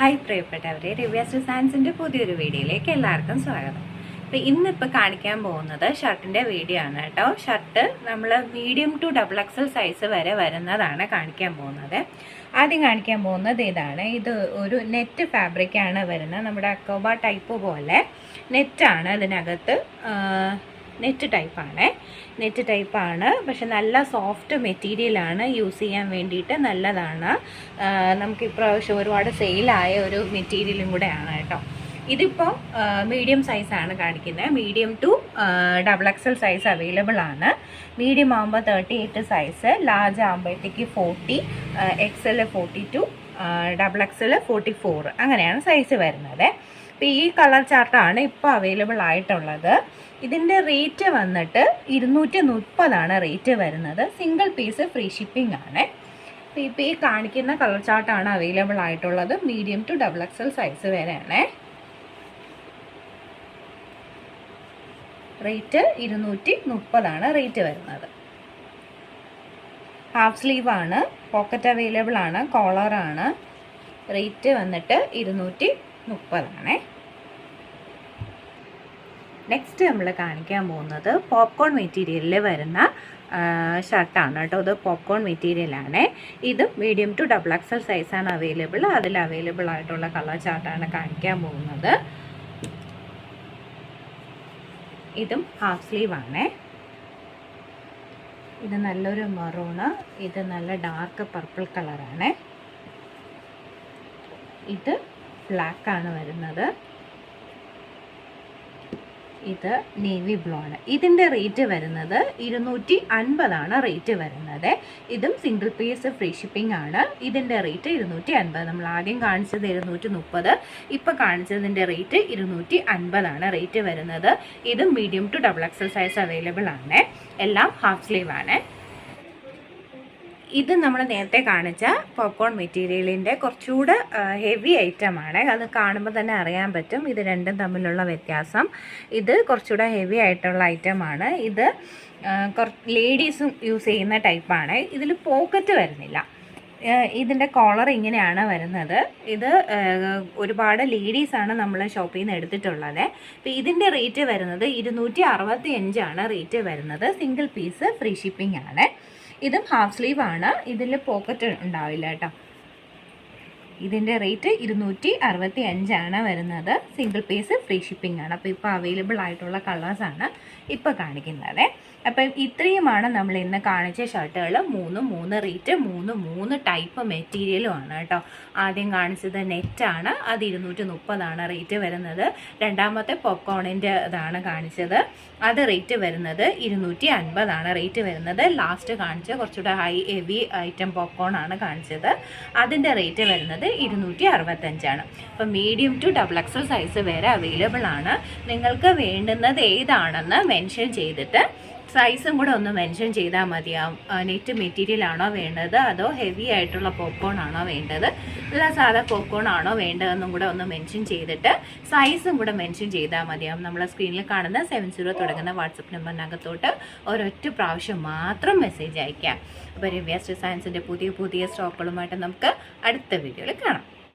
Hi പ്രിയപ്പെട്ടവരെ റിവ്യാസ് സയൻസിന്റെ പുതിയൊരു വീഡിയോയിലേക്ക് എല്ലാവർക്കും സ്വാഗതം. അപ്പോൾ ഇന്നിപ്പോൾ കാണിക്കാൻ പോകുന്നത് ഷർട്ടിന്റെ വീഡിയോ ആണ് കേട്ടോ. ഷർട്ട് നമ്മൾ medium to double XL size വരെ വരുന്നതാണ് കാണിക്കാൻ പോകുന്നത്. ആദ്യം കാണിക്കാൻ പോകുന്നത് ഇതാണ്. ഇത് ഒരു നെറ്റ് ഫാബ്രിക്കാണ് വരുന്നത്. നമ്മുടെ അക്കോബ ടൈപ്പ് പോലെ നെറ്റാണ് അതിനകത്ത്. നെറ്റ് ടൈപ്പാണ്. നെറ്റ് ടൈപ്പാണ്. പക്ഷെ നല്ല സോഫ്റ്റ് മെറ്റീരിയലാണ് യൂസ് ചെയ്യാൻ വേണ്ടിയിട്ട് നല്ലതാണ്. നമുക്ക് ഇപ്രാവശ്യം ഒരുപാട് സെയിലായ ഒരു മെറ്റീരിയലും കൂടെയാണ് കേട്ടോ. ഇതിപ്പോൾ മീഡിയം സൈസാണ് കാണിക്കുന്നത് medium to double XL size available ആണ് മീഡിയം ആകുമ്പോൾ തേർട്ടി എയ്റ്റ് സൈസ് ലാർജ് ആകുമ്പോഴത്തേക്ക് forty XL forty two double XL forty four അങ്ങനെയാണ് സൈസ് വരുന്നത്. അപ്പോൾ ഈ കളർ ചാർട്ടാണ് ഇപ്പോൾ അവൈലബിൾ ആയിട്ടുള്ളത്. ഇതിന്റെ റേറ്റ് വന്നിട്ട് ഇരുന്നൂറ്റി മുപ്പതാണ് റേറ്റ് വരുന്നത്. സിംഗിൾ പീസ് ഫ്രീ ഷിപ്പിംഗ് ആണ്. അപ്പോൾ ഇപ്പോൾ ഈ കാണിക്കുന്ന കളർ ചാർട്ടാണ് അവൈലബിൾ ആയിട്ടുള്ളത്. Medium to double XL size വരെയാണ്. റേറ്റ് ഇരുന്നൂറ്റി മുപ്പതാണ് റേറ്റ് വരുന്നത്. ഹാഫ് സ്ലീവ് ആണ്. പോക്കറ്റ് അവൈലബിൾ ആണ്. കോളറാണ് റേറ്റ് വന്നിട്ട് ഇരുന്നൂറ്റി മുപ്പതാണേ. നെക്സ്റ്റ് നമ്മൾ കാണിക്കാൻ പോകുന്നത് പോപ്കോൺ മെറ്റീരിയലിൽ വരുന്ന ഷർട്ടാണ് കേട്ടോ. ഇത് പോപ്കോൺ മെറ്റീരിയലാണ് ഇത് മീഡിയം ടു ഡബിൾ എക്സൽ സൈസാണ് അവൈലബിൾ അതിൽ അവൈലബിൾ ആയിട്ടുള്ള കളർ ചാർട്ടാണ് കാണിക്കാൻ പോകുന്നത്. ഇതും ഹാഫ് സ്ലീവ് ഇത് നല്ലൊരു മെറൂണ് ഇത് നല്ല ഡാർക്ക് പർപ്പിൾ കളറാണ് ഇത് ബ്ലാക്ക് ആണ് വരുന്നത്. ഇത് നേവി ബ്ലൂ ആണ്. ഇതിന്റെ റേറ്റ് വരുന്നത് ഇരുന്നൂറ്റി അൻപതാണ് റേറ്റ് വരുന്നത്. ഇതും സിംഗിൾ പീസ് ഫ്രീ ഷിപ്പിംഗ് ആണ്. ഇതിന്റെ റേറ്റ് ഇരുന്നൂറ്റി അൻപത് നമ്മൾ ആദ്യം കാണിച്ചത് ഇരുന്നൂറ്റി മുപ്പത് ഇപ്പം കാണിച്ചതിന്റെ റേറ്റ് ഇരുന്നൂറ്റി അൻപതാണ് റേറ്റ് വരുന്നത്. ഇതും medium to double XL size available ആണ്. എല്ലാം ഹാഫ് സ്ലീവ് ആണ്. ഇത് നമ്മൾ നേരത്തെ കാണിച്ച പോപ്കോൺ മെറ്റീരിയലിന്റെ കുറച്ചുകൂടെ ഹെവി ഐറ്റമാണ് അത് കാണുമ്പോൾ തന്നെ അറിയാൻ പറ്റും. ഇത് രണ്ടും തമ്മിലുള്ള വ്യത്യാസം. ഇത് കുറച്ചുകൂടെ ഹെവി ആയിട്ടുള്ള ഐറ്റമാണ് ഇത് ലേഡീസും യൂസ് ചെയ്യുന്ന ടൈപ്പാണ് ഇതിൽ പോക്കറ്റ് വരുന്നില്ല. ഇതിന്റെ കോളർ ഇങ്ങനെയാണ് വരുന്നത്. ഇത് ഒരുപാട് ലേഡീസാണ് നമ്മൾ ഷോപ്പിൽ നിന്ന് എടുത്തിട്ടുള്ളത്. അപ്പോൾ ഇതിന്റെ റേറ്റ് വരുന്നത് ഇരുന്നൂറ്റി അറുപത്തി അഞ്ചാണ് റേറ്റ് വരുന്നത്. സിംഗിൾ പീസ് ഫ്രീ ഷിപ്പിംഗ് ആണ്. ഇതും ഹാഫ് സ്ലീവ് ആണ്. ഇതിൽ പോക്കറ്റ് ഉണ്ടാവില്ല കേട്ടോ. ഇതിന്റെ റേറ്റ് ഇരുന്നൂറ്റി അറുപത്തി അഞ്ചാണ് വരുന്നത്. സിംഗിൾ പീസ് ഫ്രീ ഷിപ്പിംഗ് ആണ്. അപ്പോൾ ഇപ്പോൾ അവൈലബിൾ ആയിട്ടുള്ള കളേഴ്സാണ് ഇപ്പോൾ കാണിക്കുന്നത്. അപ്പം ഇത്രയുമാണ് നമ്മൾ ഇന്ന് കാണിച്ച ഷർട്ടുകൾ മൂന്ന് മൂന്ന് റേറ്റ് മൂന്ന് മൂന്ന് ടൈപ്പ് മെറ്റീരിയലും ആണ് കേട്ടോ. ആദ്യം കാണിച്ചത് നെറ്റാണ് അത് ഇരുന്നൂറ്റി മുപ്പതാണ് റേറ്റ് വരുന്നത്. രണ്ടാമത്തെ പോപ്കോണിന്റെ ഇതാണ് കാണിച്ചത്. അത് റേറ്റ് വരുന്നത് ഇരുന്നൂറ്റി അൻപതാണ് റേറ്റ് വരുന്നത്. ലാസ്റ്റ് കാണിച്ച കുറച്ചുകൂടെ ഹൈ ഹെവി ഐറ്റം പോപ്കോൺ ആണ് കാണിച്ചത്. അതിന്റെ റേറ്റ് വരുന്നത് ഇരുന്നൂറ്റി അറുപത്തഞ്ചാണ് അപ്പം medium to double XL size വരെ അവൈലബിൾ ആണ്. നിങ്ങൾക്ക് വേണ്ടുന്നത് ഏതാണെന്ന് മെൻഷൻ ചെയ്തിട്ട് സൈസും കൂടെ ഒന്ന് മെൻഷൻ ചെയ്താൽ മതിയാവും. നെറ്റ് മെറ്റീരിയൽ ആണോ വേണ്ടത്? അതോ ഹെവി ആയിട്ടുള്ള പോപ്കോൺ ആണോ വേണ്ടത്? അല്ല സാധാ പോപ്കോൺ ആണോ വേണ്ടതെന്നും കൂടെ ഒന്ന് മെൻഷൻ ചെയ്തിട്ട് സൈസും കൂടെ മെൻഷൻ ചെയ്താൽ മതിയാവും. നമ്മളെ സ്ക്രീനിൽ കാണുന്ന സെവൻ സീറോ തുടങ്ങുന്ന വാട്സപ്പ് നമ്പറിനകത്തോട്ട് ഒരൊറ്റ പ്രാവശ്യം മാത്രം മെസ്സേജ് അയക്കാം അപ്പോൾ റിവ്യാസ് ഡിസൈൻസിന്റെ പുതിയ പുതിയ സ്റ്റോക്കുകളുമായിട്ട് നമുക്ക് അടുത്ത വീഡിയോയിൽ കാണാം.